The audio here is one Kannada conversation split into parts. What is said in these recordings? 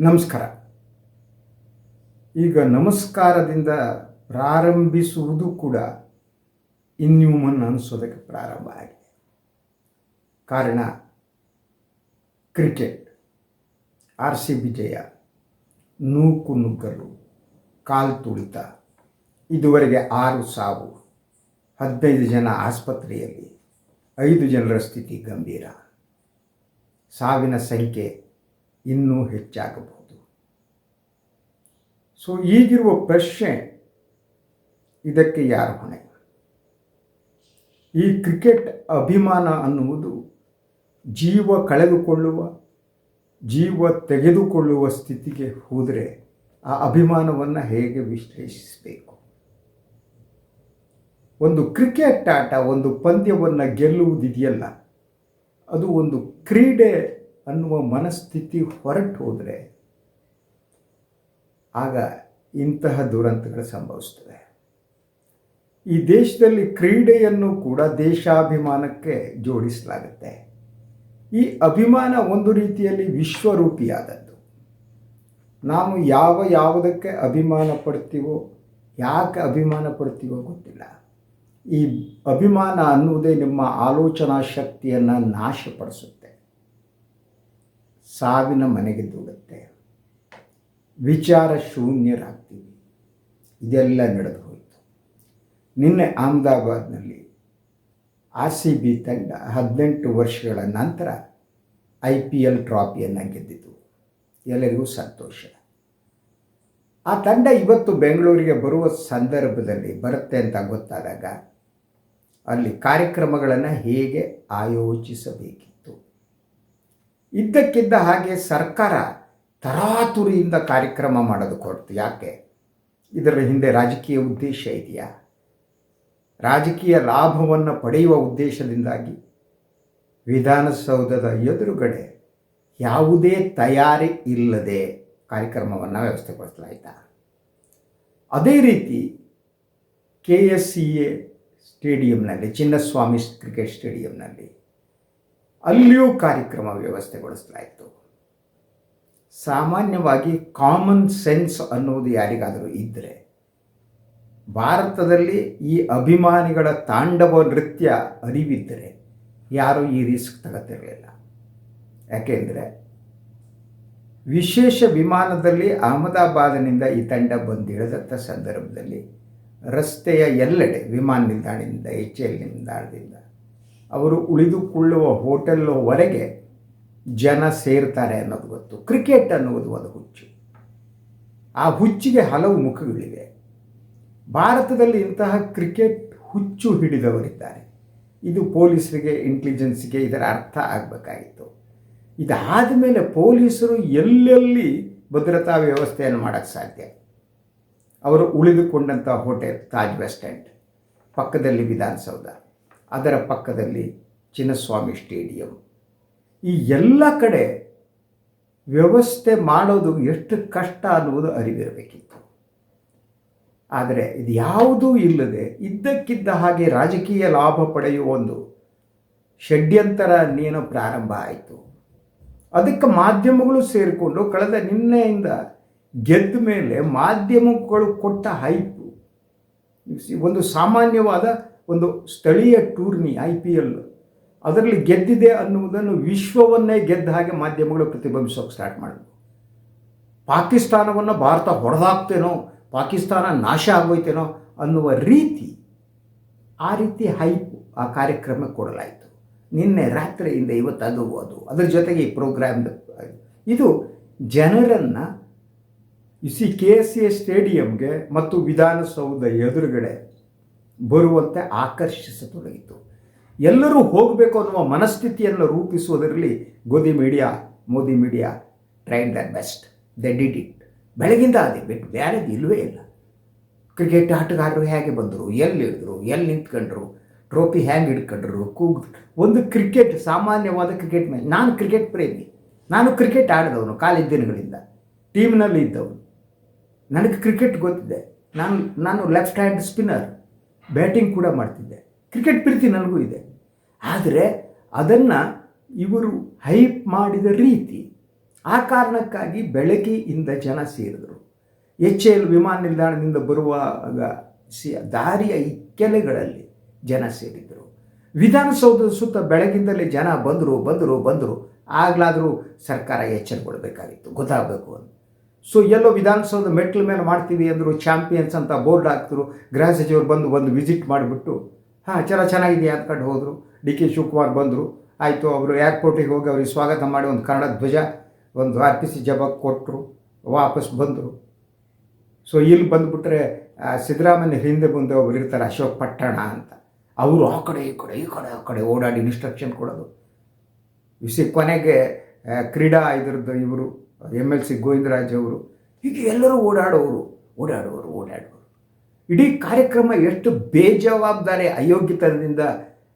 ನಮಸ್ಕಾರ. ಈಗ ನಮಸ್ಕಾರದಿಂದ ಪ್ರಾರಂಭಿಸುವುದು ಕೂಡ ಇನ್ಹ್ಯೂಮನ್ ಅನಿಸೋದಕ್ಕೆ ಪ್ರಾರಂಭ ಆಗಿದೆ. ಕಾರಣ, ಕ್ರಿಕೆಟ್, ಆರ್ ಸಿ ಬಿ ಜಯ ನೂಕು ನುಗ್ಗಲು, ಕಾಲು ತುಳಿತ, ಇದುವರೆಗೆ ಆರು ಸಾವು, ಹದಿನೈದು ಜನ ಆಸ್ಪತ್ರೆಯಲ್ಲಿ, ಐದು ಜನರ ಸ್ಥಿತಿ ಗಂಭೀರ. ಸಾವಿನ ಸಂಖ್ಯೆ ಇನ್ನೂ ಹೆಚ್ಚಾಗಬಹುದು. ಸೊ ಈಗಿರುವ ಪ್ರಶ್ನೆ, ಇದಕ್ಕೆ ಯಾರ ಹೊಣೆ? ಈ ಕ್ರಿಕೆಟ್ ಅಭಿಮಾನ ಅನ್ನುವುದು ಜೀವ ಕಳೆದುಕೊಳ್ಳುವ, ಜೀವ ತೆಗೆದುಕೊಳ್ಳುವ ಸ್ಥಿತಿಗೆ ಹೋದರೆ ಆ ಅಭಿಮಾನವನ್ನು ಹೇಗೆ ವಿಶ್ಲೇಷಿಸಬೇಕು? ಒಂದು ಕ್ರಿಕೆಟ್ ಆಟ ಒಂದು ಪಂದ್ಯವನ್ನು ಗೆಲ್ಲುವುದಿದೆಯಲ್ಲ, ಅದು ಒಂದು ಕ್ರೀಡೆ ಅನ್ನುವ ಮನಸ್ಥಿತಿ ಹೊರಟು ಹೋದರೆ ಆಗ ಇಂತಹ ದುರಂತಗಳು ಸಂಭವಿಸ್ತವೆ. ಈ ದೇಶದಲ್ಲಿ ಕ್ರೀಡೆಯನ್ನು ಕೂಡ ದೇಶಾಭಿಮಾನಕ್ಕೆ ಜೋಡಿಸಲಾಗುತ್ತೆ. ಈ ಅಭಿಮಾನ ಒಂದು ರೀತಿಯಲ್ಲಿ ವಿಶ್ವರೂಪಿಯಾದದ್ದು. ನಾವು ಯಾವ ಯಾವುದಕ್ಕೆ ಅಭಿಮಾನ ಪಡ್ತೀವೋ, ಯಾಕೆ ಅಭಿಮಾನ ಪಡ್ತೀವೋ ಗೊತ್ತಿಲ್ಲ. ಈ ಅಭಿಮಾನ ಅನ್ನುವುದೇ ನಿಮ್ಮ ಆಲೋಚನಾ ಶಕ್ತಿಯನ್ನು ನಾಶಪಡಿಸುತ್ತೆ. ಸಾವಿನ ಮನೆಗೆ ದೂಡುತ್ತೆ. ವಿಚಾರ ಶೂನ್ಯರಾಗ್ತೀವಿ. ಇದೆಲ್ಲ ನಡೆದು ಹೋಯಿತು. ನಿನ್ನೆ ಅಹಮದಾಬಾದ್ನಲ್ಲಿ ಆರ್ ಸಿ ಬಿ ತಂಡ ಹದಿನೆಂಟು ವರ್ಷಗಳ ನಂತರ ಐ ಪಿ ಎಲ್ ಟ್ರಾಫಿಯನ್ನು ಗೆದ್ದಿತು. ಎಲ್ಲರಿಗೂ ಸಂತೋಷ. ಆ ತಂಡ ಇವತ್ತು ಬೆಂಗಳೂರಿಗೆ ಬರುವ ಸಂದರ್ಭದಲ್ಲಿ ಬರುತ್ತೆ ಅಂತ ಗೊತ್ತಾದಾಗ ಅಲ್ಲಿ ಕಾರ್ಯಕ್ರಮಗಳನ್ನು ಹೇಗೆ ಆಯೋಜಿಸಬೇಕಿತ್ತು ಇದ್ದಕ್ಕಿದ್ದ ಹಾಗೆ ಸರ್ಕಾರ ತರಾತುರಿಯಿಂದ ಕಾರ್ಯಕ್ರಮ ಮಾಡೋದು ಕೊಡ್ತು. ಯಾಕೆ? ಇದರ ಹಿಂದೆ ರಾಜಕೀಯ ಉದ್ದೇಶ ಇದೆಯಾ? ರಾಜಕೀಯ ಲಾಭವನ್ನು ಪಡೆಯುವ ಉದ್ದೇಶದಿಂದಾಗಿ ವಿಧಾನಸೌಧದ ಎದುರುಗಡೆ ಯಾವುದೇ ತಯಾರಿ ಇಲ್ಲದೆ ಕಾರ್ಯಕ್ರಮವನ್ನು ವ್ಯವಸ್ಥೆಗೊಳಿಸಲಾಯಿತಾ? ಅದೇ ರೀತಿ ಕೆ ಎಸ್ ಸಿ ಎ ಸ್ಟೇಡಿಯಂನಲ್ಲಿ, ಚಿನ್ನಸ್ವಾಮಿ ಕ್ರಿಕೆಟ್ ಸ್ಟೇಡಿಯಂನಲ್ಲಿ ಅಲ್ಲಿಯೂ ಕಾರ್ಯಕ್ರಮ ವ್ಯವಸ್ಥೆಗೊಳಿಸಲಾಯಿತು. ಸಾಮಾನ್ಯವಾಗಿ ಕಾಮನ್ ಸೆನ್ಸ್ ಅನ್ನೋದು ಯಾರಿಗಾದರೂ ಇದ್ದರೆ ಭಾರತದಲ್ಲಿ ಈ ಅಭಿಮಾನಿಗಳ ತಾಂಡವ ನೃತ್ಯ ಅರಿವಿದ್ದರೆ ಯಾರೂ ಈ ರಿಸ್ಕ್ ತಗೋತಿರಲಿಲ್ಲ. ಯಾಕೆಂದರೆ, ವಿಶೇಷ ವಿಮಾನದಲ್ಲಿ ಅಹಮದಾಬಾದ್ನಿಂದ ಈ ತಂಡ ಬಂದಿಳಿದಂಥ ಸಂದರ್ಭದಲ್ಲಿ ರಸ್ತೆಯ ಎಲ್ಲೆಡೆ ವಿಮಾನ ನಿಲ್ದಾಣದಿಂದ, ಎಚ್ ಎಲ್ ನಿಲ್ದಾಣದಿಂದ ಅವರು ಉಳಿದುಕೊಳ್ಳುವ ಹೋಟೆಲ್ವರೆಗೆ ಜನ ಸೇರ್ತಾರೆ ಅನ್ನೋದು ಗೊತ್ತು. ಕ್ರಿಕೆಟ್ ಅನ್ನುವುದು ಒಂದು ಹುಚ್ಚು. ಆ ಹುಚ್ಚಿಗೆ ಹಲವು ಮುಖಗಳಿವೆ. ಭಾರತದಲ್ಲಿ ಇಂತಹ ಕ್ರಿಕೆಟ್ ಹುಚ್ಚು ಹಿಡಿದವರಿದ್ದಾರೆ. ಇದು ಪೊಲೀಸರಿಗೆ ಇಂಟೆಲಿಜೆನ್ಸ್ಗೆ ಇದರ ಅರ್ಥ ಆಗಬೇಕಾಗಿತ್ತು. ಇದಾದ ಮೇಲೆ ಪೊಲೀಸರು ಎಲ್ಲೆಲ್ಲಿ ಭದ್ರತಾ ವ್ಯವಸ್ಥೆಯನ್ನು ಮಾಡೋಕ್ಕೆ ಸಾಧ್ಯ? ಅವರು ಉಳಿದುಕೊಂಡಂಥ ಹೋಟೆಲ್ ತಾಜ್ ವೆಸ್ಟ್ ಎಂಡ್, ಪಕ್ಕದಲ್ಲಿ ವಿಧಾನಸೌಧ. ಅದರ ಪಕ್ಕದಲ್ಲಿ ಚಿನ್ನಸ್ವಾಮಿ ಸ್ಟೇಡಿಯಂ. ಈ ಎಲ್ಲ ಕಡೆ ವ್ಯವಸ್ಥೆ ಮಾಡೋದು ಎಷ್ಟು ಕಷ್ಟ ಅನ್ನುವುದು ಅರಿವಿರಬೇಕಿತ್ತು. ಆದರೆ ಇದು ಯಾವುದೂ ಇಲ್ಲದೆ ಇದ್ದಕ್ಕಿದ್ದ ಹಾಗೆ ರಾಜಕೀಯ ಲಾಭ ಪಡೆಯುವ ಒಂದು ಷಡ್ಯಂತರ ನೀನು ಪ್ರಾರಂಭ ಆಯಿತು. ಅದಕ್ಕೆ ಮಾಧ್ಯಮಗಳು ಸೇರಿಕೊಂಡು ಕಳೆದ ನಿನ್ನೆಯಿಂದ ಗೆದ್ದ ಮೇಲೆ ಮಾಧ್ಯಮಗಳು ಕೊಟ್ಟ ಹೈಪು. ಒಂದು ಸಾಮಾನ್ಯವಾದ ಒಂದು ಸ್ಥಳೀಯ ಟೂರ್ನಿ ಐ ಪಿ ಎಲ್ ಅದರಲ್ಲಿ ಗೆದ್ದಿದೆ ಅನ್ನುವುದನ್ನು ವಿಶ್ವವನ್ನೇ ಗೆದ್ದ ಹಾಗೆ ಮಾಧ್ಯಮಗಳು ಪ್ರತಿಬಿಂಬಿಸೋಕೆ ಸ್ಟಾರ್ಟ್ ಮಾಡಿದ್ವು. ಪಾಕಿಸ್ತಾನವನ್ನು ಭಾರತ ಹೊಡೆದಾಕ್ತೇನೋ, ಪಾಕಿಸ್ತಾನ ನಾಶ ಆಗೋಯ್ತೇನೋ ಅನ್ನುವ ರೀತಿ ಆ ರೀತಿ ಹೈಪ್ ಆ ಕಾರ್ಯಕ್ರಮಕ್ಕೆ ಕೊಡಲಾಯಿತು. ನಿನ್ನೆ ರಾತ್ರಿಯಿಂದ ಇವತ್ತು ಅದು. ಅದು ಅದರ ಜೊತೆಗೆ ಈ ಪ್ರೋಗ್ರಾಮ್ ಇದು ಜನರನ್ನು C K S C A ಸ್ಟೇಡಿಯಂಗೆ ಮತ್ತು ವಿಧಾನಸೌಧ ಎದುರುಗಡೆ ಬರುವಂತೆ ಆಕರ್ಷಿಸತೊಡಗಿತು. ಎಲ್ಲರೂ ಹೋಗಬೇಕು ಅನ್ನುವ ಮನಸ್ಥಿತಿಯನ್ನು ರೂಪಿಸುವುದರಲ್ಲಿ godi media Modi media tried the best they did it ಬೆಳಗಿಂದ ಅದೇ ಬಿಟ್ಟು ಬೇರೆದು ಇಲ್ಲವೇ ಇಲ್ಲ. ಕ್ರಿಕೆಟ್ ಆಟಗಾರರು ಹೇಗೆ ಬಂದರು? ಎಲ್ಲಿ ಹಿಡಿದ್ರು? ಎಲ್ಲಿ ನಿಂತ್ಕೊಂಡ್ರು? ಟ್ರೋಫಿ ಹ್ಯಾಂಗೆ ಹಿಡ್ಕೊಂಡ್ರು? ಕೂಗ್ ಒಂದು ಕ್ರಿಕೆಟ್ ಸಾಮಾನ್ಯವಾದ ಕ್ರಿಕೆಟ್ ಮೇಲೆ ನಾನು ಕ್ರಿಕೆಟ್ ಪ್ರೇಮಿ. ನಾನು ಕ್ರಿಕೆಟ್ ಆಡಿದವನು ಕಾಲೇಜ್ ದಿನಗಳಿಂದ. ಟೀಮ್ನಲ್ಲಿ ಇದ್ದವನು. ನನಗೆ ಕ್ರಿಕೆಟ್ ಗೊತ್ತಿದೆ. ನಾನು ನಾನು ಲೆಫ್ಟ್ ಹ್ಯಾಂಡ್ ಸ್ಪಿನ್ನರ್ ಬ್ಯಾಟಿಂಗ್ ಕೂಡ ಮಾಡ್ತಿದ್ದೆ. ಕ್ರಿಕೆಟ್ ಪ್ರೀತಿ ನನಗೂ ಇದೆ. ಆದರೆ ಅದನ್ನು ಇವರು ಹೈಪ್ ಮಾಡಿದ ರೀತಿ ಆ ಕಾರಣಕ್ಕಾಗಿ ಬೆಳಕಿಯಿಂದ ಜನ ಸೇರಿದರು. ಎಚ್ ಎಲ್ ವಿಮಾನ ನಿಲ್ದಾಣದಿಂದ ಬರುವಾಗ ಸಿ ದಾರಿಯ ಇಕ್ಕೆಲೆಗಳಲ್ಲಿ ಜನ ಸೇರಿದರು. ವಿಧಾನಸೌಧದ ಸುತ್ತ ಬೆಳಗಿಂದಲೇ ಜನ ಬಂದರು ಬಂದರು ಬಂದರು. ಆಗಲಾದರೂ ಸರ್ಕಾರ ಎಚ್ಚರಗೊಳ್ಬೇಕಾಗಿತ್ತು ಗೊತ್ತಾಗಬೇಕು ಅಂತ. ಸೊ ಎಲ್ಲೋ ವಿಧಾನಸೌಧ ಮೆಟ್ಲ ಮೇಲೆ ಮಾಡ್ತೀವಿ ಅಂದರು ಚಾಂಪಿಯನ್ಸ್ ಅಂತ ಬೋರ್ಡ್ ಹಾಕ್ತರು ಗೃಹ ಸಚಿವರು ಬಂದು ಒಂದು ವಿಸಿಟ್ ಮಾಡಿಬಿಟ್ಟು, ಹಾಂ, ಚಲ ಚೆನ್ನಾಗಿದೆ ಅಂದ್ಕೊಂಡು ಹೋದರು. ಡಿ ಕೆ ಶಿವಕುಮಾರ್ ಬಂದರು. ಆಯಿತು, ಅವರು ಏರ್ಪೋರ್ಟಿಗೆ ಹೋಗಿ ಅವ್ರಿಗೆ ಸ್ವಾಗತ ಮಾಡಿ ಒಂದು ಕನ್ನಡ ಧ್ವಜ, ಒಂದು ಆರ್ ಪಿ ಸಿ ಜಬ ಕೊಟ್ಟರು ವಾಪಸ್ ಬಂದರು. ಸೊ ಇಲ್ಲಿ ಬಂದುಬಿಟ್ರೆ ಸಿದ್ದರಾಮಯ್ಯ ಹಿಂದೆ ಬಂದು ಒಬ್ಬರು ಇರ್ತಾರೆ ಅಶೋಕ್ ಪಟ್ಟಣ ಅಂತ. ಅವರು ಆ ಕಡೆ, ಈ ಕಡೆ ಈ ಕಡೆ, ಆ ಕಡೆ ಓಡಾಡಿ ಇನ್ಸ್ಟ್ರಕ್ಷನ್ ಕೊಡೋದು. ವಿಸಿ ಕೊನೆಗೆ ಕ್ರೀಡಾ ಇದ್ರದ್ದು ಇವರು. ಎಂ ಎಲ್ ಸಿ ಗೋವಿಂದರಾಜ್ ಅವರು, ಹೀಗೆ ಎಲ್ಲರೂ ಓಡಾಡೋರು ಓಡಾಡೋರು ಓಡಾಡೋರು. ಇಡೀ ಕಾರ್ಯಕ್ರಮ ಎಷ್ಟು ಬೇಜವಾಬ್ದಾರಿ, ಅಯೋಗ್ಯತನದಿಂದ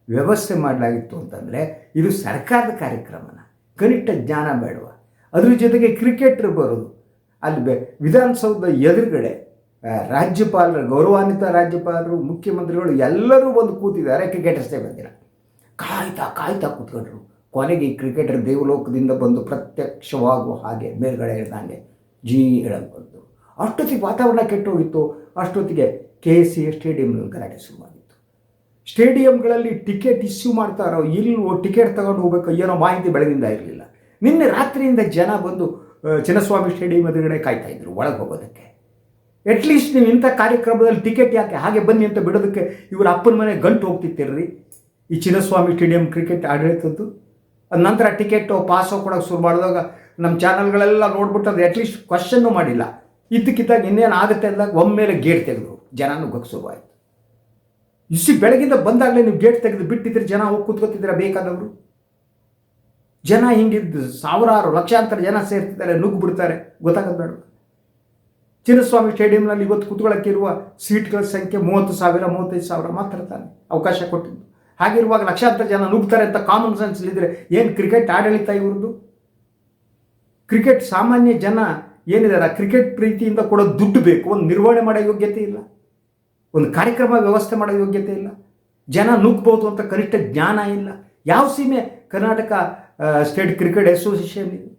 ವ್ಯವಸ್ಥೆ ಮಾಡಲಾಗಿತ್ತು ಅಂತಂದರೆ, ಇದು ಸರ್ಕಾರದ ಕಾರ್ಯಕ್ರಮನ. ಕನಿಷ್ಠ ಜ್ಞಾನ ಬೇಡವ. ಅದ್ರ ಜೊತೆಗೆ ಕ್ರಿಕೆಟ್ರ್ ಬರೋದು. ಅಲ್ಲಿ ಬೆ ವಿಧಾನಸೌಧ ಎದುರುಗಡೆ ರಾಜ್ಯಪಾಲರು, ಗೌರವಾನ್ವಿತ ರಾಜ್ಯಪಾಲರು, ಮುಖ್ಯಮಂತ್ರಿಗಳು ಎಲ್ಲರೂ ಬಂದು ಕೂತಿದ್ದಾರೆ, ಕ್ರಿಕೆಟರ್ಸೇ ಬಂದಿಲ್ಲ. ಕಾಯ್ತಾ ಕಾಯ್ತಾ ಕೂತ್ಕೊಂಡ್ರು. ಕೊನೆಗೆ ಈ ಕ್ರಿಕೆಟರ್ ದೇವಲೋಕದಿಂದ ಬಂದು ಪ್ರತ್ಯಕ್ಷವಾಗುವ ಹಾಗೆ ಮೇಲ್ಗಡೆ ಇಳ್ದಂಗೆ ಜೀ ಹೇಳೋದು ಬಂತು ಅಷ್ಟೊತ್ತಿಗೆ ವಾತಾವರಣ ಕೆಟ್ಟೋಗಿತ್ತು. ಅಷ್ಟೊತ್ತಿಗೆ ಕೆ ಎ ಸಿ ಸ್ಟೇಡಿಯಂನಲ್ಲಿ ಗಲಾಟೆ ಶುರುವಾಗಿತ್ತು. ಸ್ಟೇಡಿಯಂಗಳಲ್ಲಿ ಟಿಕೆಟ್ ಇಶ್ಯೂ ಮಾಡ್ತಾರೋ ಇಲ್ವೋ ಟಿಕೆಟ್ ತಗೊಂಡು ಹೋಗ್ಬೇಕು ಏನೋ ಮಾಹಿತಿ ಬೆಳಗಿಂದ ಇರಲಿಲ್ಲ. ನಿನ್ನೆ ರಾತ್ರಿಯಿಂದ ಜನ ಬಂದು ಚಿನ್ನಸ್ವಾಮಿ ಸ್ಟೇಡಿಯಂ ಎದುರುಗಡೆ ಕಾಯ್ತಾ ಇದ್ರು ಒಳಗೆ ಹೋಗೋದಕ್ಕೆ. ಅಟ್ಲೀಸ್ಟ್ ನೀವು ಇಂಥ ಕಾರ್ಯಕ್ರಮದಲ್ಲಿ ಟಿಕೆಟ್ ಯಾಕೆ ಹಾಗೆ ಬನ್ನಿ ಅಂತ ಬಿಡೋದಕ್ಕೆ ಇವರ ಅಪ್ಪನ ಮನೆ ಗಂಟು ಹೋಗ್ತಿತ್ತಿರ್ರಿ. ಈ ಚಿನ್ನಸ್ವಾಮಿ ಸ್ಟೇಡಿಯಂ ಕ್ರಿಕೆಟ್ ಆಡಳಿತದ್ದು ನಂತರ ಟಿಕೆಟು ಪಾಸೋ ಕೊಡೋಕೆ ಶುರು ಮಾಡಿದಾಗ ನಮ್ಮ ಚಾನಲ್ಗಳೆಲ್ಲ ನೋಡ್ಬಿಟ್ಟು ಅದು ಅಟ್ಲೀಸ್ಟ್ ಕ್ವಶನ್ನು ಮಾಡಿಲ್ಲ. ಇದ್ದಕ್ಕಿದ್ದಾಗ ಇನ್ನೇನು ಆಗುತ್ತೆ ಅಂದಾಗ ಒಮ್ಮೆಲೆ ಗೇಟ್ ತೆಗೆದ್ರು. ಜನನೂ ಗೊತ್ತು ಶುರುವಾಯಿತು ಇಸಿ ಬೆಳಗಿಂದ ಬಂದಾಗಲೇ ನೀವು ಗೇಟ್ ತೆಗೆದು ಬಿಟ್ಟಿದ್ರೆ ಜನ ಹೋಗಿ ಕೂತ್ಕೊತಿದ್ರೆ ಬೇಕಾದವರು? ಜನ ಹಿಂಗಿದ್ದು ಸಾವಿರಾರು ಲಕ್ಷಾಂತರ ಜನ ಸೇರ್ತಿದ್ದಾರೆ, ನುಗ್ಗಿಬಿಡ್ತಾರೆ. ಬಿಡ್ತಾರೆ ಗೊತ್ತಾಗೋದು ಬೇಡ. ಚಿನ್ನಸ್ವಾಮಿ ಸ್ಟೇಡಿಯಂನಲ್ಲಿ ಇವತ್ತು ಕುತ್ಕೊಳ್ಳೋಕ್ಕಿರುವ ಸೀಟ್ಗಳ ಸಂಖ್ಯೆ ಮೂವತ್ತು ಸಾವಿರ, ಮೂವತ್ತೈದು ಸಾವಿರ ಮಾತ್ರ ತಾನೆ ಅವಕಾಶ ಕೊಟ್ಟಿದ್ದು. ಹಾಗಿರುವಾಗ ಲಕ್ಷಾಂತರ ಜನ ನುಗ್ತಾರೆ ಅಂತ ಕಾಮನ್ ಸೆನ್ಸ್ ಇದ್ದರೆ ಏನು ಕ್ರಿಕೆಟ್ ಆಡಳಿತ ಇವ್ರದ್ದು? ಕ್ರಿಕೆಟ್ ಸಾಮಾನ್ಯ ಜನ ಏನಿದ್ದಾರೆ ಆ ಕ್ರಿಕೆಟ್ ಪ್ರೀತಿಯಿಂದ ಕೂಡ ದುಡ್ಡು ಬೇಕು. ಒಂದು ನಿರ್ವಹಣೆ ಮಾಡೋ ಯೋಗ್ಯತೆ ಇಲ್ಲ. ಒಂದು ಕಾರ್ಯಕ್ರಮ ವ್ಯವಸ್ಥೆ ಮಾಡೋ ಯೋಗ್ಯತೆ ಇಲ್ಲ. ಜನ ನುಗ್ಬೋದು ಅಂತ ಕನಿಷ್ಠ ಜ್ಞಾನ ಇಲ್ಲ. ಯಾವ ಸೀಮೆ? ಕರ್ನಾಟಕ ಸ್ಟೇಟ್ ಕ್ರಿಕೆಟ್ ಅಸೋಸಿಯೇಷನ್ ಇದೆ.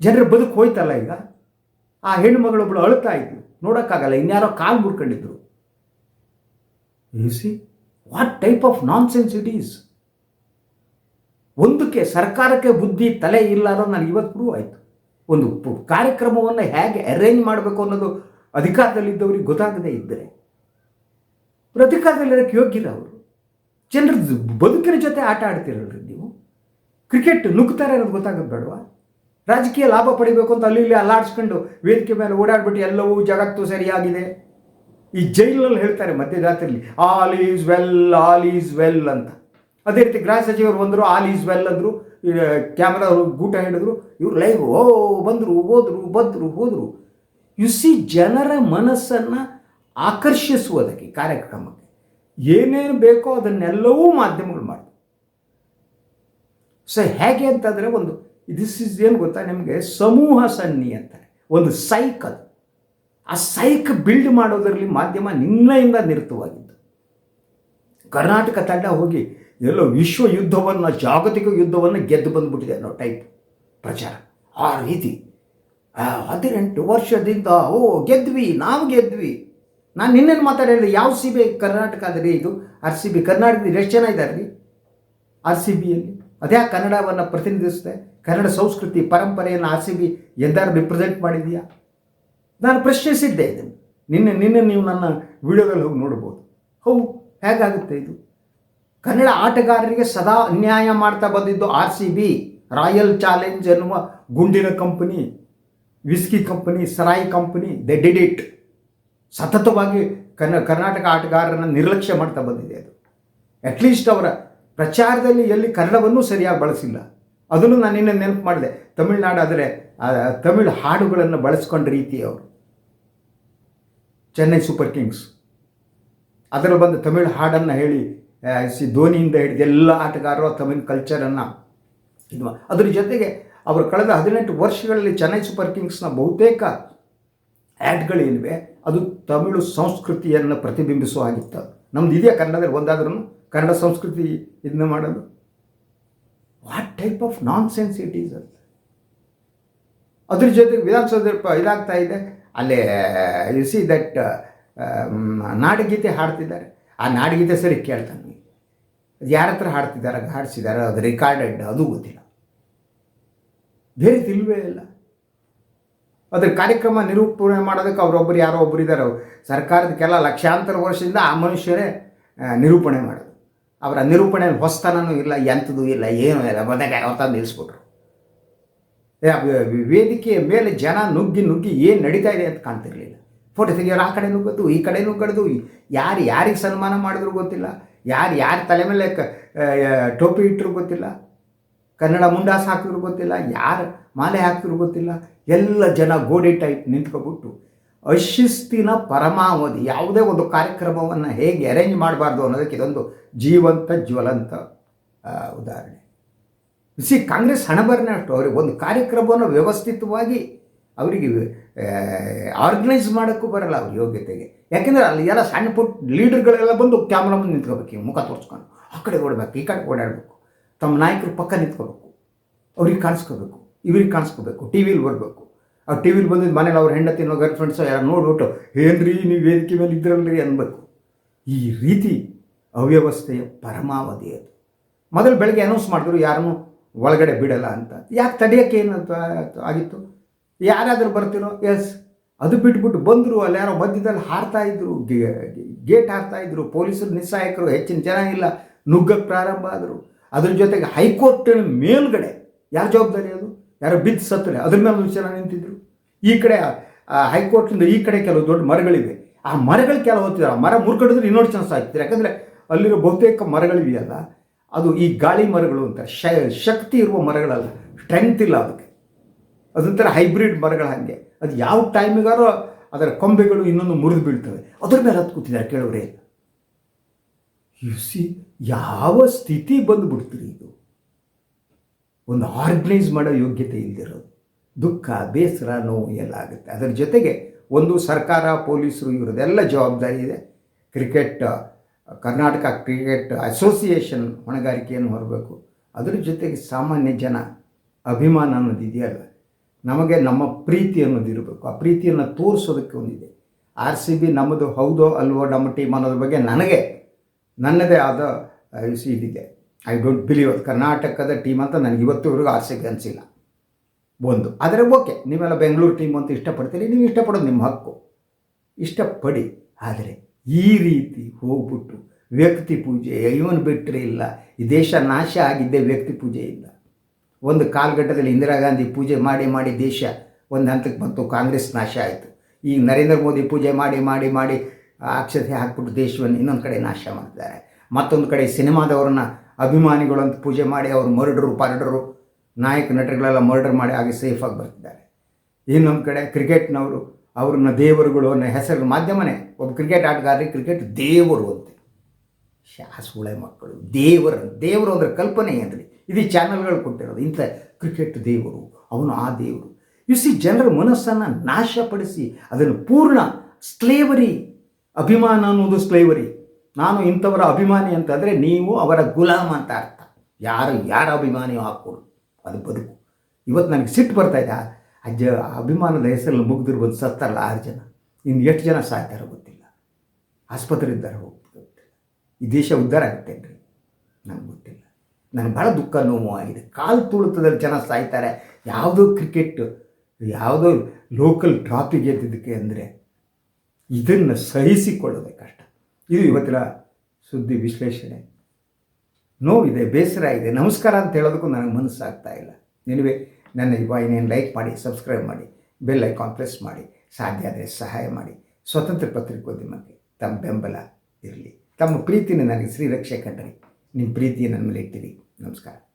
ಜನರ ಬದುಕು ಹೋಯ್ತಲ್ಲ ಈಗ. ಆ ಹೆಣ್ಣುಮಗಳೊಬ್ಬಳು ಅಳ್ತಾ ಇದ್ಲು. ನೋಡೋಕ್ಕಾಗಲ್ಲ. ಇನ್ಯಾರೋ ಕಾಲು ಮುರ್ಕೊಂಡಿದ್ರು. See what type of nonsense it is ಒಂದಕ್ಕೆ ಸರ್ಕಾರಕ್ಕೆ ಬುದ್ಧಿ ತಲೆ ಇಲ್ಲ ಅನ್ನೋದು ನನಗೆ ಇವತ್ತು ಪ್ರೂವ್ ಆಯಿತು. ಒಂದು ಕಾರ್ಯಕ್ರಮವನ್ನು ಹೇಗೆ ಅರೇಂಜ್ ಮಾಡಬೇಕು ಅನ್ನೋದು ಅಧಿಕಾರದಲ್ಲಿದ್ದವ್ರಿಗೆ ಗೊತ್ತಾಗದೇ ಇದ್ದರೆ ಅಧಿಕಾರದಲ್ಲಿರೋಕ್ಕೆ ಯೋಗ್ಯರ ಅವರು. ಜನರ ಬದುಕಿನ ಜೊತೆ ಆಟ ಆಡ್ತಿರಲ್ರಿ ನೀವು. ಕ್ರಿಕೆಟ್ ನುಗ್ತಾರೆ ಅನ್ನೋದು ಗೊತ್ತಾಗೋದು ಬೇಡವಾ? ರಾಜಕೀಯ ಲಾಭ ಪಡಿಬೇಕು ಅಂತ ಅಲ್ಲಿ ಇಲ್ಲಿ ಅಲ್ಲಾಡಿಸ್ಕೊಂಡು ವೇದಿಕೆ ಮೇಲೆ ಓಡಾಡ್ಬಿಟ್ಟು ಎಲ್ಲವೂ ಜಗತ್ತು ಸರಿಯಾಗಿದೆ. ಈ ಜೈಲಲ್ಲಿ ಹೇಳ್ತಾರೆ ಮಧ್ಯರಾತ್ರಿಯಲ್ಲಿ all is well, all is well ಅಂತ. ಅದೇ ರೀತಿ ಗೃಹ ಸಚಿವರು ಬಂದರು, ಆಲ್ ಈಸ್ ವೆಲ್ ಅಂದರು ಕ್ಯಾಮ್ರಾ ಗೂಟ ಹಿಡಿದ್ರು, ಇವ್ರು ಲೈವ್ ಓ, ಬಂದರು, ಹೋದರು ಬಂದರು, ಹೋದರು. ಯು ಸಿ ಜನರ ಮನಸ್ಸನ್ನು ಆಕರ್ಷಿಸುವುದಕ್ಕೆ, ಕಾರ್ಯಕ್ರಮಕ್ಕೆ ಏನೇನು ಬೇಕೋ ಅದನ್ನೆಲ್ಲವೂ ಮಾಧ್ಯಮಗಳು ಮಾಡಿ ಸೊ ಹೇಗೆ ಅಂತಂದರೆ ಒಂದು ದಿಸ್ ಇಸ್ ಏನು ಗೊತ್ತಾ ನಿಮಗೆ? ಸಮೂಹ ಸನ್ನಿ ಅಂತಾರೆ. ಒಂದು ಸೈಕ್ ಅದು ಆ ಸೈಕ್ ಬಿಲ್ಡ್ ಮಾಡೋದರಲ್ಲಿ ಮಾಧ್ಯಮ ನಿನ್ನೆಯಿಂದ ನಿರತವಾಗಿದ್ದು. ಕರ್ನಾಟಕ ತಂಡ ಹೋಗಿ ಎಲ್ಲೋ ವಿಶ್ವ ಯುದ್ಧವನ್ನು, ಜಾಗತಿಕ ಯುದ್ಧವನ್ನು ಗೆದ್ದು ಬಂದುಬಿಟ್ಟಿದೆ ಅನ್ನೋ ಟೈಪ್ ಪ್ರಚಾರ. ಆ ರೀತಿ. ಹದಿನೆಂಟು ವರ್ಷದಿಂದ, ಓ, ಗೆದ್ವಿ, ನಾವು ಗೆದ್ವಿ. ನಾನು ನಿನ್ನೇನು ಮಾತಾಡಿದ್ರೆ ಯಾವ ಸಿ ಬಿ ಕರ್ನಾಟಕ ಅಂದರೆ ಇದು? ಆರ್ ಸಿ ಬಿ ಕರ್ನಾಟಕದ ಎಷ್ಟು ಜನ ಇದ್ದಾರೆ ರೀ ಆರ್ ಸಿ ಬಿಯಲ್ಲಿ ಅದೇ ಕನ್ನಡವನ್ನು ಪ್ರತಿನಿಧಿಸುತ್ತೆ? ಕನ್ನಡ ಸಂಸ್ಕೃತಿ, ಪರಂಪರೆಯನ್ನು ಆರ್ ಸಿ ಬಿ ಎಂದಾರು ರಿಪ್ರೆಸೆಂಟ್ ಮಾಡಿದೆಯಾ? ನಾನು ಪ್ರಶ್ನಿಸಿದ್ದೆ ಇದನ್ನು ನಿನ್ನೆ ನಿನ್ನೆ ನೀವು ನನ್ನ ವಿಡಿಯೋದಲ್ಲಿ ಹೋಗಿ ನೋಡ್ಬೋದು. ಹೌ, ಹೇಗಾಗುತ್ತೆ ಇದು? ಕನ್ನಡ ಆಟಗಾರರಿಗೆ ಸದಾ ಅನ್ಯಾಯ ಮಾಡ್ತಾ ಬಂದಿದ್ದು R C B, royal challenge ಎನ್ನುವ ಗುಂಡಿನ ಕಂಪನಿ, ವಿಸ್ಕಿ ಕಂಪನಿ, ಸರಾಯಿ ಕಂಪನಿ ದೆ ಡಿಡ್ ಇಟ್ ಸತತವಾಗಿ ಕನ್ನ ಕರ್ನಾಟಕ ಆಟಗಾರರನ್ನು ನಿರ್ಲಕ್ಷ್ಯ ಮಾಡ್ತಾ ಬಂದಿದೆ ಅದು. ಅಟ್ಲೀಸ್ಟ್ ಅವರ ಪ್ರಚಾರದಲ್ಲಿ ಎಲ್ಲಿ ಕನ್ನಡವನ್ನು ಸರಿಯಾಗಿ ಬಳಸಿಲ್ಲ. ಅದನ್ನು ನಾನು ನಿನ್ನೆ ನೆನಪು ಮಾಡಿದೆ. ತಮಿಳ್ನಾಡು ಆದರೆ ತಮಿಳು ಹಾಡುಗಳನ್ನು ಬಳಸ್ಕೊಂಡ ರೀತಿ ಅವರು. Chennai super kings. ಅದರಲ್ಲಿ ಬಂದು ತಮಿಳು ಹಾಡನ್ನು ಹೇಳಿ ಸಿ ಧೋನಿಯಿಂದ ಹಿಡಿದು ಎಲ್ಲ ಆಟಗಾರರು, ತಮಿಳ್ ಕಲ್ಚರನ್ನು ಇದು ಅದ್ರ ಜೊತೆಗೆ ಅವರು ಕಳೆದ ಹದಿನೆಂಟು ವರ್ಷಗಳಲ್ಲಿ ಚೆನ್ನೈ ಸೂಪರ್ ಕಿಂಗ್ಸ್ನ ಬಹುತೇಕ ಆ್ಯಡ್ಗಳೇನಿವೆ ಅದು ತಮಿಳು ಸಂಸ್ಕೃತಿಯನ್ನು ಪ್ರತಿಬಿಂಬಿಸುವ ಆಗಿತ್ತು ನಮ್ದು ಇದೆಯಾ ಕನ್ನಡದಲ್ಲಿ ಒಂದಾದ್ರೂ ಕನ್ನಡ ಸಂಸ್ಕೃತಿ ಇದನ್ನ ಮಾಡೋದು. What type of nonsense it is ಅದ್ರ ಜೊತೆಗೆ ವಿಧಾನಸೌಧ ಇದಾಗ್ತಾ ಇದೆ. ಅಲ್ಲೇ ಯು ಸಿ ದಟ್ ನಾಡಗೀತೆ ಹಾಡ್ತಿದ್ದಾರೆ. ಆ ನಾಡಗೀತೆ ಸರಿ ಕೇಳ್ತಾನೆ ಯಾರ ಹತ್ರ ಹಾಡ್ತಿದ್ದಾರೆ ಹಾಡಿಸಿದ್ದಾರೆ ಅದು ರೆಕಾರ್ಡೆಡ್ ಅದು ಗೊತ್ತಿಲ್ಲ. ಬೇರೆ ತಿಲ್ವೇ ಇಲ್ಲ. ಅದ್ರ ಕಾರ್ಯಕ್ರಮ ನಿರೂಪಣೆ ಮಾಡೋದಕ್ಕೆ ಅವರೊಬ್ಬರು ಯಾರೋ ಒಬ್ಬರು ಇದ್ದಾರೆ. ಸರ್ಕಾರದ ಲಕ್ಷಾಂತರ ವರ್ಷದಿಂದ ಆ ಮನುಷ್ಯರೇ ನಿರೂಪಣೆ ಮಾಡೋದು. ಅವರ ನಿರೂಪಣೆ ಹೊಸ್ತನೂ ಇಲ್ಲ ಎಂಥದ್ದು ಇಲ್ಲ, ಏನೂ ಇಲ್ಲ. ಬದನೆಕಾಯಿ ತಂದು ನಿಲ್ಲಿಸ್ಬಿಟ್ರು. ವೇದಿಕೆಯ ಮೇಲೆ ಜನ ನುಗ್ಗಿ ನುಗ್ಗಿ ಏನು ನಡೀತಾ ಇದೆ ಅಂತ ಕಾಣ್ತಿರ್ಲಿಲ್ಲ. ಫೋಟೋ ತೆಗಿಯೋರು ಆ ಕಡೆ ನುಗ್ಗದು ಈ ಕಡೆ ನುಗ್ಗಡ್ದು ಯಾರು ಯಾರಿಗೆ ಸನ್ಮಾನ ಮಾಡಿದ್ರು ಗೊತ್ತಿಲ್ಲ, ಯಾರು ಯಾರ ತಲೆ ಮೇಲೆ ಕ ಟೋಪಿ ಇಟ್ಟರು ಗೊತ್ತಿಲ್ಲ, ಕನ್ನಡ ಮುಂಡಾಸ ಹಾಕಿದ್ರು ಗೊತ್ತಿಲ್ಲ, ಯಾರು ಮಾಲೆ ಹಾಕಿದ್ರು ಗೊತ್ತಿಲ್ಲ, ಎಲ್ಲ ಜನ ಗೋಡೆ ಟೈಪ್ ನಿಂತ್ಕೊಬಿಟ್ಟು ಅಶಿಸ್ತಿನ ಪರಮಾವಧಿ, ಯಾವುದೇ ಒಂದು ಕಾರ್ಯಕ್ರಮವನ್ನು ಹೇಗೆ ಅರೇಂಜ್ ಮಾಡಬಾರ್ದು ಅನ್ನೋದಕ್ಕೆ ಇದೊಂದು ಜೀವಂತ ಜ್ವಲಂತ ಉದಾಹರಣೆ. ಸಿ ಕಾಂಗ್ರೆಸ್ ಹಣಬರನೇ ಅಷ್ಟು. ಅವ್ರಿಗೆ ಒಂದು ಕಾರ್ಯಕ್ರಮವನ್ನು ವ್ಯವಸ್ಥಿತವಾಗಿ ಅವರಿಗೆ ಆರ್ಗನೈಸ್ ಮಾಡೋಕ್ಕೂ ಬರಲ್ಲ ಅವ್ರ ಯೋಗ್ಯತೆಗೆ. ಯಾಕೆಂದರೆ ಅಲ್ಲಿ ಎಲ್ಲ ಸಣ್ಣ ಪುಟ್ಟ ಲೀಡರ್ಗಳೆಲ್ಲ ಬಂದು ಕ್ಯಾಮ್ರಾ ಮುಂದೆ ನಿಂತ್ಕೋಬೇಕು ಮುಖ ತೋರಿಸ್ಕೊಂಡು. ಆ ಕಡೆ ಓಡಬೇಕು, ಈ ಕಡೆ ಓಡಾಡಬೇಕು. ತಮ್ಮ ನಾಯಕರು ಪಕ್ಕ ನಿಂತ್ಕೋಬೇಕು. ಅವ್ರಿಗೆ ಕಾಣಿಸ್ಕೋಬೇಕು, ಇವ್ರಿಗೆ ಕಾಣಿಸ್ಕೋಬೇಕು, ಟಿ ವಿಲಿ ಬರಬೇಕು. ಆ ಟಿ ವಿಲಿ ಬಂದಿದ್ದು ಮನೇಲಿ ಅವ್ರ ಹೆಂಡತಿನೋ ಗರ್ಲ್ ಫ್ರೆಂಡ್ಸ್ ಯಾರು ನೋಡ್ಬಿಟ್ಟು, ಏನ್ರಿ ನೀವು ವೇದಿಕೆ ಮೇಲೆ ಇದ್ರಲ್ರಿ? ಅನ್ಬೇಕು. ಈ ರೀತಿ ಅವ್ಯವಸ್ಥೆಯ ಪರಮಾವಧಿ ಅದು. ಮೊದಲು ಬೆಳಗ್ಗೆ ಅನೌನ್ಸ್ ಮಾಡಿದ್ರು ಯಾರನ್ನೂ? ಒಳಗಡೆ ಬಿಡಲ್ಲ ಅಂತ. ಯಾಕೆ ತಡೆಯೋಕ್ಕೆ ಏನು ಆಗಿತ್ತು? ಯಾರಾದರೂ ಬರ್ತಿರೋ? ಎಸ್ ಅದು ಬಿಟ್ಬಿಟ್ಟು ಬಂದರು, ಅಲ್ಲಿ ಯಾರೋ ಮಧ್ಯದಲ್ಲಿ ಹಾರ್ತಾ ಇದ್ರು ಗೇಟ್ ಹಾರ್ತಾ ಇದ್ರು, ಪೊಲೀಸರು, ನಿಸ್ಸಹಾಯಕರು, ಹೆಚ್ಚಿನ ಜನ ಇಲ್ಲ, ನುಗ್ಗಕ್ಕೆ ಪ್ರಾರಂಭ ಆದರು. ಅದ್ರ ಜೊತೆಗೆ ಹೈಕೋರ್ಟ್ ಮೇಲ್ಗಡೆ, ಯಾರ ಜವಾಬ್ದಾರಿ ಅದು? ಯಾರೋ ಬಿದ್ದು ಸತ್ತರೆ, ಅದ್ರ ಮೇಲೆ ಜನ ನಿಂತಿದ್ರು. ಈ ಕಡೆ ಹೈಕೋರ್ಟಿಂದ ಈ ಕಡೆ ಕೆಲವು ದೊಡ್ಡ ಮರಗಳಿವೆ. ಆ ಮರಗಳು ಕೆಲವು ಹೊತ್ತಿದ್ದಾರೆ ಆ ಮರ ಮುರ್ಕಡಿದ್ರೆ ಇನ್ನೊಂದು ಚಾನ್ಸ್ ಆಗ್ತಿದೆ. ಯಾಕಂದರೆ ಅಲ್ಲಿರೋ ಬಹುತೇಕ ಮರಗಳಿವೆಯಲ್ಲ ಅದು ಈ ಗಾಳಿ ಮರಗಳು ಅಂತ. ಶಕ್ತಿ ಇರುವ ಮರಗಳಲ್ಲ. ಸ್ಟ್ರೆಂತ್ ಇಲ್ಲ ಅದಕ್ಕೆ. ಅದೊಂಥರ ಹೈಬ್ರಿಡ್ ಮರಗಳ ಹಾಗೆ. ಅದು ಯಾವ ಟೈಮಿಗಾರೋ ಅದರ ಕೊಂಬೆಗಳು ಇನ್ನೊಂದು ಮುರಿದು ಬೀಳ್ತವೆ. ಅದ್ರ ಮೇಲೆ ಹತ್ತು ಕೂತಿದ್ದಾರೆ ಕೇಳೋರೇ. ಯು ಸಿ ಯಾವ ಸ್ಥಿತಿ ಬಂದುಬಿಡ್ತೀರಿ ಇದು? ಒಂದು ಆರ್ಗನೈಸ್ ಮಾಡೋ ಯೋಗ್ಯತೆ ಇಲ್ದಿರೋದು. ದುಃಖ, ಬೇಸರ, ನೋವು ಎಲ್ಲ ಆಗುತ್ತೆ. ಅದರ ಜೊತೆಗೆ ಒಂದು ಸರ್ಕಾರ, ಪೊಲೀಸರು ಇವರದೆಲ್ಲ ಜವಾಬ್ದಾರಿ ಇದೆ. ಕ್ರಿಕೆಟ್ ಕರ್ನಾಟಕ ಕ್ರಿಕೆಟ್ ಅಸೋಸಿಯೇಷನ್ ಹೊಣೆಗಾರಿಕೆಯನ್ನು ಹೊರಬೇಕು. ಅದರ ಜೊತೆಗೆ ಸಾಮಾನ್ಯ ಜನ ಅಭಿಮಾನ ಅನ್ನೋದು ಇದೆಯಲ್ಲ? ನಮಗೆ ನಮ್ಮ ಪ್ರೀತಿ ಅನ್ನೋದು ಇರಬೇಕು. ಆ ಪ್ರೀತಿಯನ್ನು ತೋರಿಸೋದಕ್ಕೆ ಒಂದಿದೆ. ಆರ್ ಸಿ ಬಿ ನಮ್ಮದು ಹೌದೋ ಅಲ್ವೋ ನಮ್ಮ ಟೀಮ್ ಅನ್ನೋದ್ರ ಬಗ್ಗೆ ನನಗೆ ನನ್ನದೇ ಆದ ಇದಿದೆ. ಐ ಡೋಂಟ್ ಬಿಲೀವ್ ಕರ್ನಾಟಕದ ಟೀಮ್ ಅಂತ ನನಗೆ ಇವತ್ತುವರೆಗೂ ಆರ್ ಸಿ ಬಿ ಅನಿಸಿಲ್ಲ. ಒಂದು. ಆದರೆ ಓಕೆ, ನೀವೆಲ್ಲ ಬೆಂಗಳೂರು ಟೀಮ್ ಅಂತ ಇಷ್ಟಪಡ್ತೀರಿ. ನೀವು ಇಷ್ಟಪಡೋದು ನಿಮ್ಮ ಹಕ್ಕು. ಇಷ್ಟಪಡಿ. ಆದರೆ ಈ ರೀತಿ ಹೋಗ್ಬಿಟ್ಟು ವ್ಯಕ್ತಿ ಪೂಜೆ, ಇವನು ಬಿಟ್ಟರೆ ಇಲ್ಲ. ಈ ದೇಶ ನಾಶ ಆಗಿದ್ದೇ ವ್ಯಕ್ತಿ ಪೂಜೆಯಿಂದ ಒಂದು ಕಾಲಘಟ್ಟದಲ್ಲಿ ಇಂದಿರಾ ಗಾಂಧಿ ಪೂಜೆ ಮಾಡಿ ಮಾಡಿ ದೇಶ ಒಂದು ಹಂತಕ್ಕೆ ಬಂತು, ಕಾಂಗ್ರೆಸ್ ನಾಶ ಆಯಿತು. ಈಗ ನರೇಂದ್ರ ಮೋದಿ ಪೂಜೆ ಮಾಡಿ ಮಾಡಿ ಮಾಡಿ ಅಕ್ಷತೆ ಹಾಕ್ಬಿಟ್ಟು ದೇಶವನ್ನು ಇನ್ನೊಂದು ಕಡೆ ನಾಶ ಮಾಡಿದ್ದಾರೆ ಮತ್ತೊಂದು ಕಡೆ ಸಿನಿಮಾದವ್ರನ್ನ ಅಭಿಮಾನಿಗಳು ಅಂತ ಪೂಜೆ ಮಾಡಿ ಅವರು ಮರ್ಡರು, ಪರ್ಡರು, ನಾಯಕ ನಟರುಗಳೆಲ್ಲ ಮರ್ಡರ್ ಮಾಡಿ ಹಾಗೆ ಸೇಫಾಗಿ ಬರ್ತಿದ್ದಾರೆ. ಇನ್ನೊಂದು ಕಡೆ ಕ್ರಿಕೆಟ್ನವರು ಅವ್ರನ್ನ ದೇವರುಗಳು ಅನ್ನೋ ಹೆಸರು ಮಾಧ್ಯಮನೇ. ಒಬ್ಬ ಕ್ರಿಕೆಟ್ ಆಟಗಾರರಿಗೆ ಕ್ರಿಕೆಟ್ ದೇವರು ಅಂತೆ. ಶಾಸುಳೆ ಮಕ್ಕಳು, ದೇವರ, ದೇವರು ಅಂದ್ರೆ ಕಲ್ಪನೆ ಏನ್ರಿ? ಇದು ಚಾನಲ್ಗಳು ಕೊಟ್ಟಿರೋದು. ಇಂಥ ಕ್ರಿಕೆಟ್ ದೇವರು, ಅವನು ಆ ದೇವರು. ಯು ಸಿ ಜನರ ಮನಸ್ಸನ್ನು ನಾಶಪಡಿಸಿ ಅದನ್ನು ಪೂರ್ಣ ಸ್ಲೇವರಿ ಅಭಿಮಾನ ಅನ್ನೋದು ಸ್ಲೇವರಿ ನಾನು ಇಂಥವರ ಅಭಿಮಾನಿ ಅಂತಂದರೆ ನೀವು ಅವರ ಗುಲಾಮ ಅಂತ ಅರ್ಥ. ಯಾರು, ಯಾರ ಅಭಿಮಾನಿ ಹಾಕ್ಕೊಡು. ಅದು ಬದುಕು. ಇವತ್ತು ನನಗೆ ಸಿಟ್ಟು ಬರ್ತಾ ಇದೆ. ಆ- ಆ ಜ ಆ ಅಭಿಮಾನದ ಹೆಸರಲ್ಲಿ ಮುಗ್ದಿರು ಬಂದು ಸತ್ತಲ್ಲ ಆರು ಜನ. ಇನ್ನು ಎಷ್ಟು ಜನ ಸಾಯ್ತಾರೆ ಗೊತ್ತಿಲ್ಲ. ಆಸ್ಪತ್ರೆ ಇದ್ದಾರೆ ಹೋಗ್ತದೆ. ಈ ದೇಶ ಉದ್ಧಾರ ರೀ ನನಗೆ ಗೊತ್ತಿಲ್ಲ. ನನಗೆ ಭಾಳ ದುಃಖ, ನೋವು ಆಗಿದೆ. ಕಾಲು ತುಳಿತದಲ್ಲಿ ಜನ ಸಾಯ್ತಾರೆ. ಯಾವುದೋ ಕ್ರಿಕೆಟ್ ಯಾವುದೋ ಲೋಕಲ್ ಟ್ರಾಫಿ ಗೆದ್ದಿದ್ದಕ್ಕೆ ಅಂದರೆ ಇದನ್ನು ಸಹಿಸಿಕೊಳ್ಳೋದೇ ಕಷ್ಟ. ಇದು ಇವತ್ತಿನ ಸುದ್ದಿ ವಿಶ್ಲೇಷಣೆ. ನೋವಿದೆ ಬೇಸರ ಇದೆ. ನಮಸ್ಕಾರ ಅಂತ ಹೇಳೋದಕ್ಕೂ ನನಗೆ ಮನಸ್ಸಾಗ್ತಾ ಇಲ್ಲ. ನಿನವೆ ನನ್ನ ವಾಹಿನಿಯನ್ನು ಲೈಕ್ ಮಾಡಿ ಸಬ್ಸ್ಕ್ರೈಬ್ ಮಾಡಿ ಬೆಲ್ ಐಕಾನ್ ಪ್ರೆಸ್ ಮಾಡಿ, ಸಾಧ್ಯ ಆದರೆ ಸಹಾಯ ಮಾಡಿ. ಸ್ವತಂತ್ರ ಪತ್ರಿಕೋದ್ಯಮಕ್ಕೆ. ತಮ್ಮ ಬೆಂಬಲ ಇರಲಿ. ತಮ್ಮ ಪ್ರೀತಿನ ನನಗೆ ಶ್ರೀರಕ್ಷೆ ಕಂಡ್ರಿ ನಿಮ್ಮ ಪ್ರೀತಿ ನನ್ನ ಮೇಲೆ ಇಟ್ಟಿರಿ. ನಮಸ್ಕಾರ.